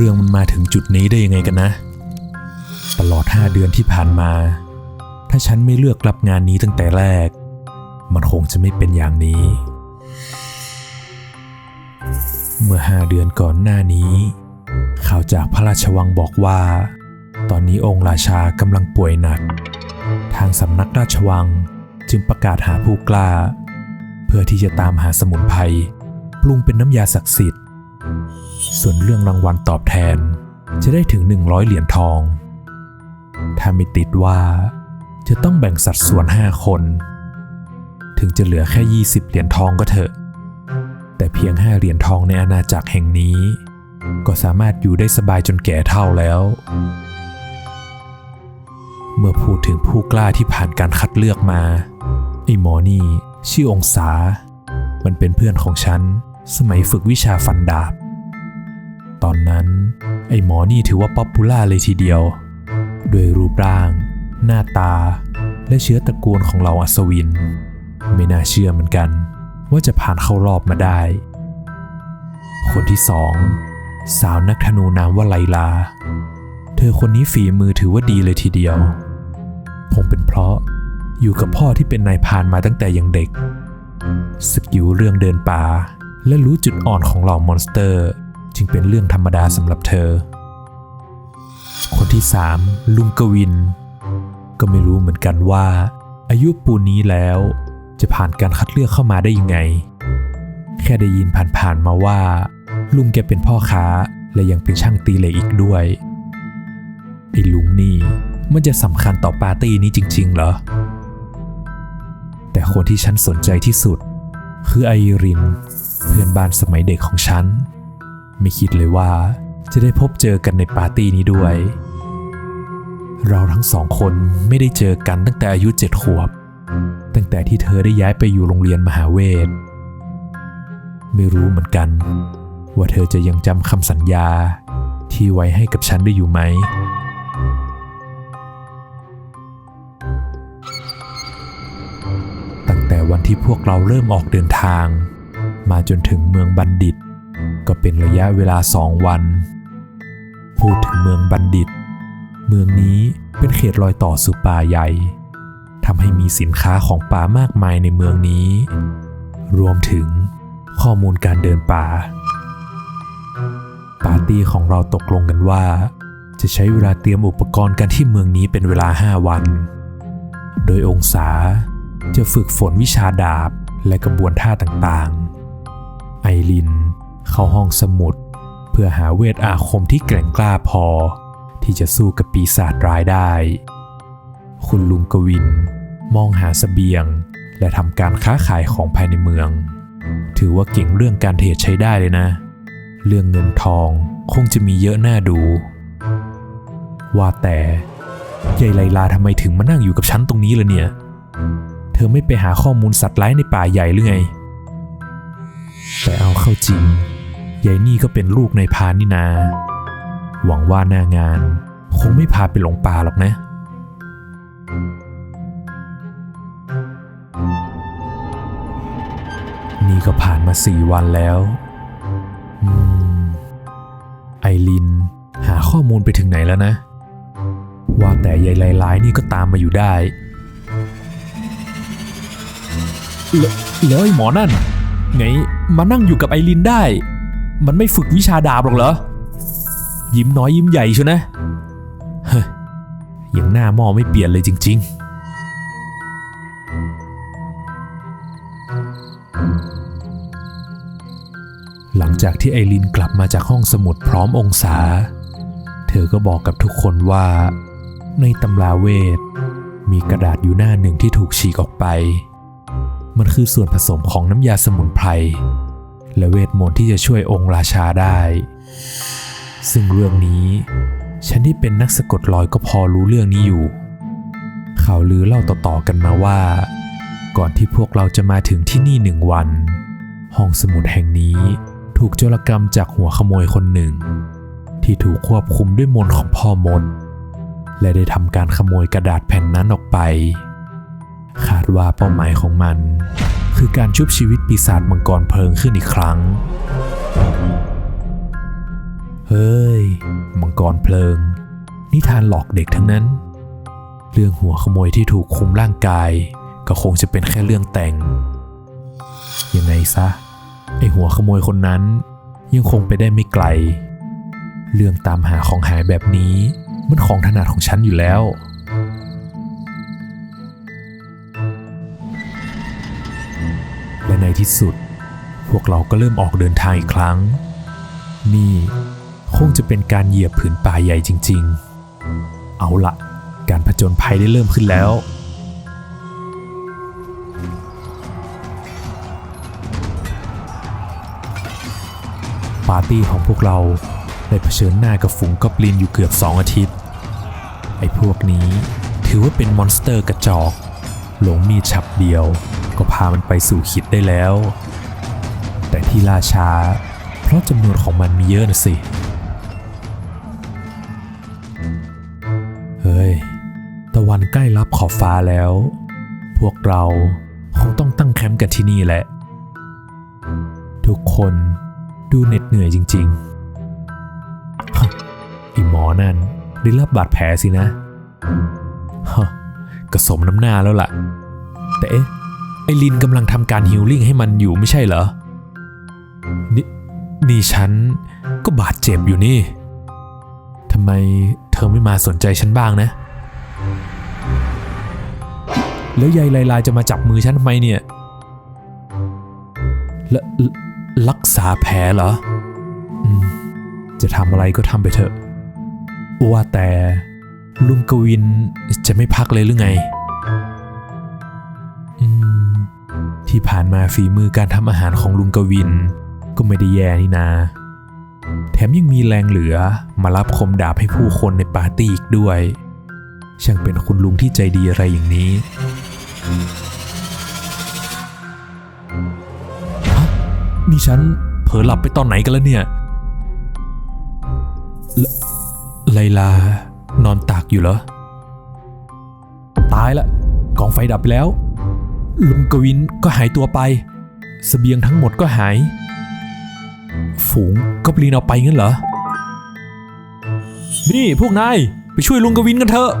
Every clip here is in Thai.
เรื่องมันมาถึงจุดนี้ได้ยังไงกันนะ ตลอดห้าเดือนที่ผ่านมา ถ้าฉันไม่เลือกรับงานนี้ตั้งแต่แรก มันคงจะไม่เป็นอย่างนี้ เมื่อห้าเดือนก่อนหน้านี้ ข่าวจากพระราชวังบอกว่า ตอนนี้องค์ราชากำลังป่วยหนัก ทางสำนักราชวังจึงประกาศหาผู้กล้า เพื่อที่จะตามหาสมุนไพรปรุงเป็นน้ำยาศักดิ์สิทธิ์ ส่วนเรื่องรางวัลตอบแทนจะได้ถึง 100 เหรียญทอง ถ้าไม่ติดว่าจะต้องแบ่งสัดส่วน 5 คน ถึงจะเหลือแค่ 20 เหรียญทองก็เถอะ แต่เพียง 5 เหรียญทองในอาณาจักรแห่งนี้ ก็สามารถอยู่ได้สบายจนแก่เท่าแล้ว เมื่อพูดถึงผู้กล้าที่ผ่านการคัดเลือกมา ไอ้หมอนี่ ชื่อองศา มันเป็นเพื่อนของฉัน สมัยฝึกวิชาฟันดาบ อนนั้น ไอ้หมอนี่ถือว่าป๊อปปูล่าเลยทีเดียวด้วยรูปร่าง หน้าตา และเชื้อตระกูลของเราอัศวิน ไม่น่าเชื่อเหมือนกัน ว่าจะผ่านเข้ารอบมาได้ คนที่สองสาวนักธนูนามว่าไลลา เธอคนนี้ฝีมือถือว่าดีเลยทีเดียวคงเป็นเพราะอยู่กับพ่อที่เป็นนายพานมาตั้งแต่ยังเด็ก สกิลเรื่องเดินป่า และรู้จุดอ่อนของเหล่ามอนสเตอร์ จึงเป็นเรื่องธรรมดาสำหรับเธอ คนที่สามลุงกวิน ก็ไม่รู้เหมือนกันว่า อายุปูนนี้แล้ว จะผ่านการคัดเลือกเข้ามาได้ยังไง แค่ได้ยินผ่านๆมาว่า ลุงแกเป็นพ่อค้าและยังเป็นช่างตีเหล็กอีกด้วยไอ้ลุงนี่มันจะสำคัญต่อปาร์ตี้นี้จริง ๆ เหรอ แต่คนที่ฉันสนใจที่สุด คือไอริน เพื่อนบ้านสมัยเด็กของฉัน ไม่คิดเลยว่าจะได้พบเจอกันในปาร์ตี้นี้ด้วย เราทั้งสองคนไม่ได้เจอกันตั้งแต่อายุเจ็ดขวบ ตั้งแต่ที่เธอได้ย้ายไปอยู่โรงเรียนมหาเวท ไม่รู้เหมือนกัน ว่าเธอจะยังจำคำสัญญาที่ไว้ให้กับฉันได้อยู่ไหมตั้งแต่วันที่พวกเราเริ่มออกเดินทาง มาจนถึงเมืองบัณฑิต ก็เป็นระยะเวลาสองวัน พูดถึงเมืองบัณฑิต เมืองนี้เป็นเขตรอยต่อสู่ป่าใหญ่ทำให้มีสินค้าของป่ามากมายในเมืองนี้ รวมถึงข้อมูลการเดินป่า ปาร์ตี้ของเราตกลงกันว่า จะใช้เวลาเตรียมอุปกรณ์กันที่เมืองนี้เป็นเวลา 5 วัน โดยองศาจะฝึกฝนวิชาดาบและกระบวนท่าต่างๆ ไอริน เข้าห้องสมุด เพื่อหาเวทอาคมที่แกร่งกล้าพอ ที่จะสู้กับปีศาจร้ายได้ คุณลุงกวิน มองหาสเสบียง และทำการค้าขายของภายในเมือง ถือว่าเก่งเรื่องการเทรดใช้ได้เลยนะ เรื่องเงินทองคงจะมีเยอะน่าดู ว่าแต่ยายไลลาทำไมถึงมานั่งอยู่กับฉันตรงนี้ล่ะเนี่ย เธอไม่ไปหาข้อมูลสัตว์ร้ายในป่าใหญ่หรือไง แต่เอาเข้าจริง ยายนี่ก็เป็นลูกในพานนี่นา หวังว่าหน้างาน คงไม่พาไปหลงป่าหรอกนะ นี่ก็ผ่านมาสี่วันแล้วอไอริน หาข้อมูลไปถึงไหนแล้วนะ ว่าแต่ยายลายลายนี่ก็ตามมาอยู่ได้ แล้วแล้วไอ้หมอนั่น ไงมานั่งอยู่กับไอรินได้ มันไม่ฝึกวิชาดาบหรอกเหรอ ยิ้มน้อยยิ้มใหญ่ชัวนะ เฮ้ยยังหน้าหม้อไม่เปลี่ยนเลยจริง ๆหลังจากที่ไอรินกลับมาจากห้องสมุดพร้อมองศา เธอก็บอกกับทุกคนว่า ในตำราเวท มีกระดาษอยู่หน้าหนึ่งที่ถูกฉีกออกไป มันคือส่วนผสมของน้ำยาสมุนไพร และเวทมนต์ที่จะช่วยองค์ราชาได้ ซึ่งเรื่องนี้ ฉันที่เป็นนักสะกดรอยก็พอรู้เรื่องนี้อยู่ ข่าวลือเล่าต่อๆกันมาว่า ก่อนที่พวกเราจะมาถึงที่นี่หนึ่งวัน ห้องสมุดแห่งนี้ถูกโจรกรรมจากหัวขโมยคนหนึ่ง ที่ถูกควบคุมด้วยมนต์ของพ่อมด และได้ทำการขโมยกระดาษแผ่นนั้นออกไป คาดว่าเป้าหมายของมัน คือการชุบชีวิตปีศาจมังกรเพลิงขึ้นอีกครั้ง เฮ้ย มังกรเพลิง นิทานหลอกเด็กทั้งนั้น เรื่องหัวขโมยที่ถูกคุมร่างกาย ก็คงจะเป็นแค่เรื่องแต่ง ยังไงซะ ไอหัวขโมยคนนั้น ยังคงไปได้ไม่ไกล เรื่องตามหาของหายแบบนี้ มันของถนัดของฉันอยู่แล้ว ที่สุด พวกเราก็เริ่มออกเดินทางอีกครั้ง นี่คงจะเป็นการเหยียบผืนป่าใหญ่จริง ๆ เอาละการผจญภัยได้เริ่มขึ้นแล้ว ปาร์ตี้ของพวกเราได้เผชิญหน้ากับฝูงกอบลินอยู่เกือบสองอาทิตย์ ไอ้พวกนี้ถือว่าเป็นมอนสเตอร์กระจอก หลงมีดฉับเดียว ก็พามันไปสู่ขิดได้แล้ว แต่ที่ล่าช้า เพราะจำนวนของมันมีเยอะนะสิ เฮ้ย ตะวันใกล้รับขอบฟ้าแล้ว พวกเราคงต้องตั้งแคมป์กันที่นี่แหละ ทุกคนดูเหน็ดเหนื่อยจริงๆฮะไอหมอนั่นได้รับบาดแผลสินะฮะกระสมน้ำหน้าแล้วล่ะ แต่เอ๊ะ ไอลินกำลังทำการฮิลลิ่งให้มันอยู่ไม่ใช่เหรอ นี่นี่ฉันก็บาดเจ็บอยู่นี่ทำไมเธอไม่มาสนใจฉันบ้างนะ แล้วยายไลลาจะมาจับมือฉันทำไมเนี่ยละละรักษาแผลเหรออืมจะทำอะไรก็ทำไปเถอะ ว่าแต่ลุงกวินจะไม่พักเลยหรือไง ที่ผ่านมาฝีมือการทำอาหารของลุงกวิน ก็ไม่ได้แย่นี่นา แถมยังมีแรงเหลือมารับคมดาบให้ผู้คนในปาร์ตี้อีกด้วย ช่างเป็นคุณลุงที่ใจดีอะไรอย่างนี้นี่ฉันเผลอหลับไปตอนไหนกันแล้วเนี่ยลไลลานอนตากอยู่เหรอ ตายละกองไฟดับไปแล้ว ลุงกวินก็หายตัวไปสเสบียงทั้งหมดก็หาย ฝูงก็ปลีนเอาไปงั้นเหรอ นี่พวกนาย ไปช่วยลุงกวินกันเถอะ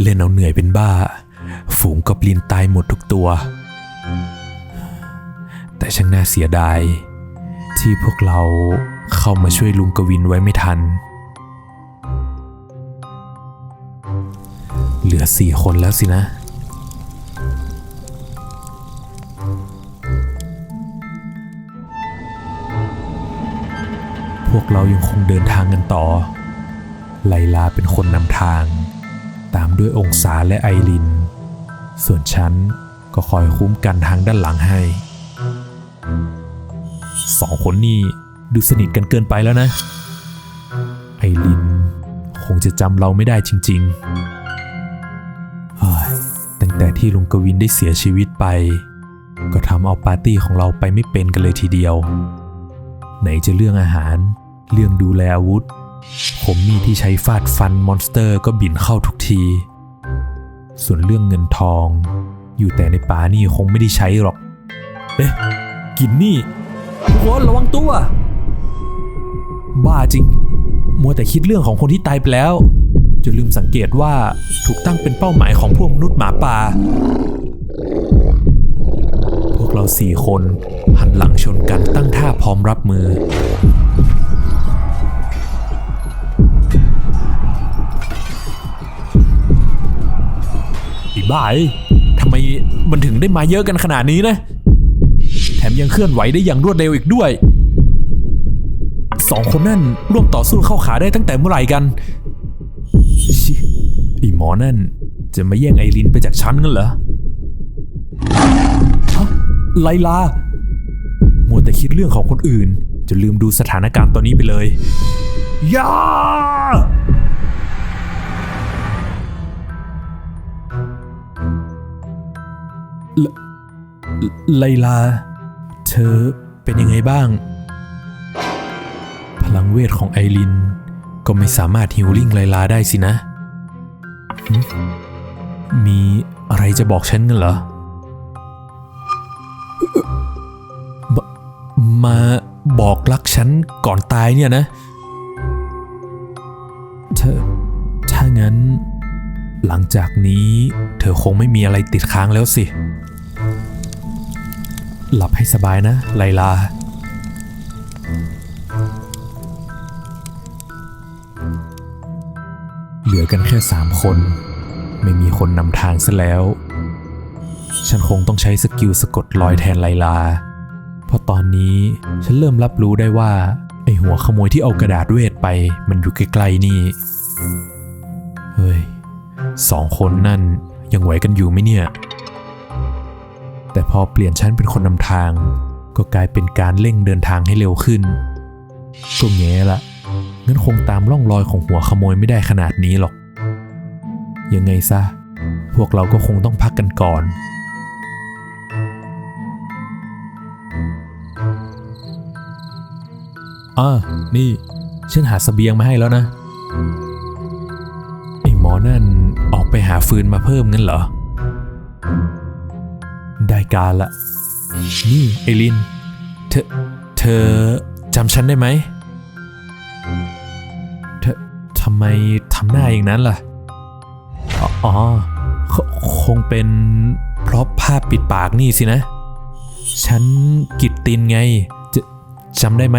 เล่นเอาเหนื่อยเป็นบ้า ฝูงกอบลินตายหมดทุกตัว แต่ช่างน่าเสียดาย ที่พวกเราเข้ามาช่วยลุงกวินไว้ไม่ทัน เหลือสี่คนแล้วสินะ พวกเรายังคงเดินทางกันต่อ ไลลาเป็นคนนำทาง ตามด้วยองศาและไอริน ส่วนฉันก็คอยคุ้มกันทางด้านหลังให้ สองคนนี้ดูสนิทกันเกินไปแล้วนะ ไอริน คงจะจำเราไม่ได้จริงๆตั้งแต่ที่ลุงกวินได้เสียชีวิตไป ก็ทำเอาปาร์ตี้ของเราไปไม่เป็นกันเลยทีเดียว ไหนจะเรื่องอาหาร เรื่องดูแลอาวุธผมมีดที่ใช้ฟาดฟันมอนสเตอร์ก็บินเข้าทุกที ส่วนเรื่องเงินทอง อยู่แต่ในป่านี่คงไม่ได้ใช้หรอก เอ๊ะ กินนี่ ทุกคนระวังตัว บ้าจริง มัวแต่คิดเรื่องของคนที่ตายไปแล้ว จนลืมสังเกตว่าถูกตั้งเป็นเป้าหมายของพวกมนุษย์หมาป่า พวกเราสี่คนหันหลังชนกันตั้งท่าพร้อมรับมืออีบ้ายทำไมมันถึงได้มาเยอะกันขนาดนี้นะ ยังเคลื่อนไหวได้อย่างรวดเร็วอีกด้วยสองคนนั่นร่วมต่อสู้เข้าขาได้ตั้งแต่เมื่อไหร่กันชิอีหมอนั่น จะมาแย่งไอรินไปจากฉันงั้นเหรอฮะไลลามัวแต่คิดเรื่องของคนอื่น จะลืมดูสถานการณ์ตอนนี้ไปเลยย่าไลไลลา เธอเป็นยังไงบ้าง พลังเวทของไอริน ก็ไม่สามารถฮิวลิ่งไลลาได้สินะ มีอะไรจะบอกฉันกันเหรอ มาบอกรักฉันก่อนตายเนี่ยนะเธอถ้างั้น หลังจากนี้เธอคงไม่มีอะไรติดค้างแล้วสิ หลับให้สบายนะ ไลลา เหลือกันแค่สามคน ไม่มีคนนำทางซะแล้ว ฉันคงต้องใช้สกิลสะกดรอยแทนไลลา เพราะตอนนี้ฉันเริ่มรับรู้ได้ว่า ไอหัวขโมยที่เอากระดาษเวทไป มันอยู่ใกล้ๆนี่ เฮ้ยสองคนนั่นยังไหวกันอยู่ไหมเนี่ย แต่พอเปลี่ยนฉันเป็นคนนำทาง ก็กลายเป็นการเร่งเดินทางให้เร็วขึ้นก็แง่ละงั้นคงตามร่องรอยของหัวขโมยไม่ได้ขนาดนี้หรอก ยังไงซะ พวกเราก็คงต้องพักกันก่อนอ่านี่ ฉันหาสเสบียงมาให้แล้วนะ ไอ้หมอนั่นออกไปหาฟืนมาเพิ่มงั้นเหรอ การละ นี่ไอลิน เธอ เธอจำฉันได้ไหม เธอทำไมทำหน้าอย่างนั้นล่ะ อ๋อ คงเป็นเพราะผ้าปิดปากนี่สินะ ฉันกิตตินไง จะจำได้ไหม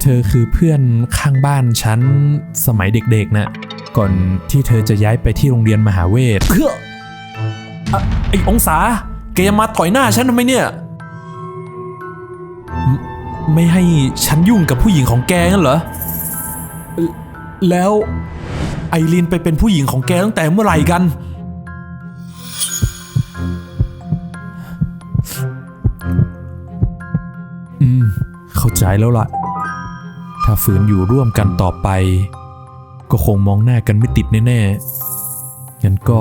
เธอคือเพื่อนข้างบ้านฉันสมัยเด็กๆนะ่ะก่อนที่เธอจะย้ายไปที่โรงเรียนมหาเวทเพื่ออไอองศา แกจะมาต่อยหน้าฉันทำไมเนี่ย ไม่ให้ฉันยุ่งกับผู้หญิงของแกงั้นเหรอ แล้วไอรีนไปเป็นผู้หญิงของแกตั้งแต่เมื่อไหร่กัน อืม เข้าใจแล้วล่ะ ถ้าฝืนอยู่ร่วมกันต่อไป ก็คงมองหน้ากันไม่ติดแน่ๆงั้นก็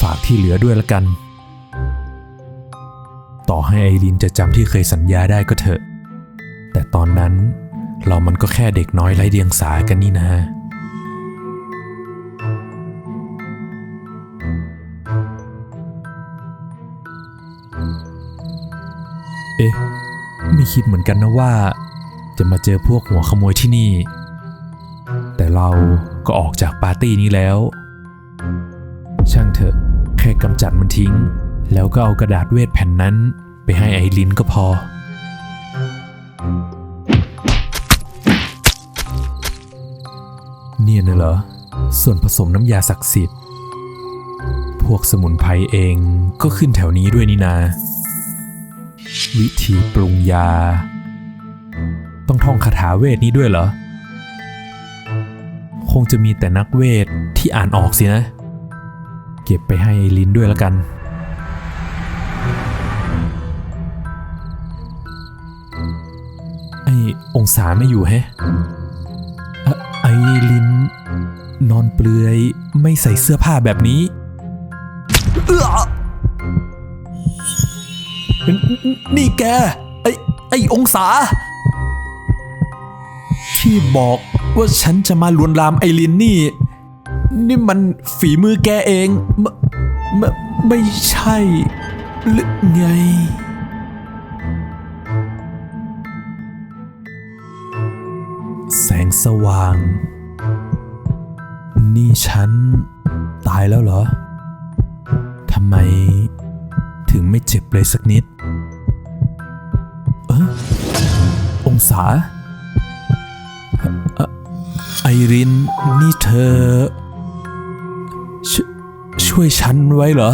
ฝากที่เหลือด้วยละกัน ต่อให้ไอรีนจะจำที่เคยสัญญาได้ก็เถอะ แต่ตอนนั้นเรามันก็แค่เด็กน้อยไร้เดียงสากันนี่นะ เอ๊ะ ไม่คิดเหมือนกันนะว่า จะมาเจอพวกหัวขโมยที่นี่ แต่เราก็ออกจากปาร์ตี้นี้แล้ว ช่างเถอะ แค่กำจัดมันทิ้ง แล้วก็เอากระดาษเวทแผ่นนั้นไปให้ไอรินก็พอ เนี่ยน่ะเหรอ ส่วนผสมน้ำยาศักดิ์สิทธิ์ พวกสมุนไพรเองก็ขึ้นแถวนี้ด้วยนี่นา วิธีปรุงยา ต้องท่องคาถาเวทนี้ด้วยเหรอ คงจะมีแต่นักเวทที่อ่านออกสินะ เก็บไปให้ไอลินด้วยแล้วกัน ไอองศาไม่อยู่แฮะไอลินนอนเปลือยไม่ใส่เสื้อผ้าแบบนี้เออนี่แก ไอไอองศา ที่บอกว่าฉันจะมาลวนลามไอรินนี่ นี่มันฝีมือแกเองม่ไม่ไม่ใช่หรือไง สว่าง นี่ฉัน ตายแล้วเหรอ ทำไม ถึงไม่เจ็บเลยสักนิด เออองศาอไอริน นี่เธอชช่วยฉันไว้เหรอ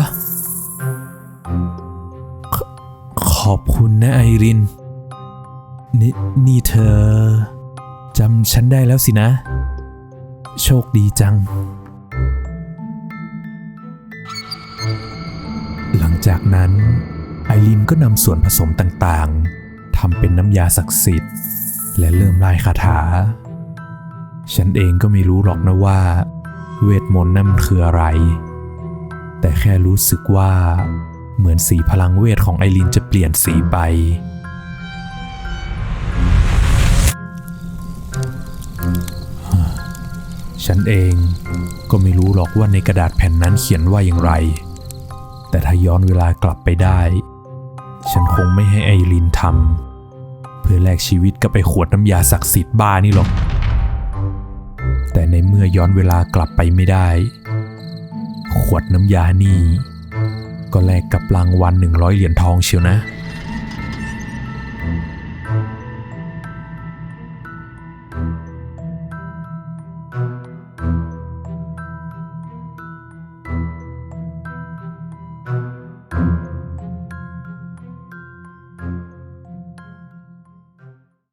ขขอบคุณนะไอริน นี่นี่เธอ จำฉันได้แล้วสินะ โชคดีจัง หลังจากนั้น ไอรินก็นำส่วนผสมต่างๆทำเป็นน้ำยาศักดิ์สิทธิ์ และเริ่มไล่คาถา ฉันเองก็ไม่รู้หรอกนะว่า เวทมนต์นั่นมันคืออะไร แต่แค่รู้สึกว่าเหมือนสีพลังเวทของไอรินจะเปลี่ยนสีไป ฉันเองก็ไม่รู้หรอกว่าในกระดาษแผ่นนั้นเขียนว่าอย่างไร แต่ถ้าย้อนเวลากลับไปได้ ฉันคงไม่ให้ไอรินทำเพื่อแลกชีวิตกับไปขวดน้ำยาศักดิ์สิทธิ์บ้านี่หรอก แต่ในเมื่อย้อนเวลากลับไปไม่ได้ ขวดน้ำยานี่ ก็แลกกับรางวัลหนึ่งร้อยเหรียญทองเชียวนะ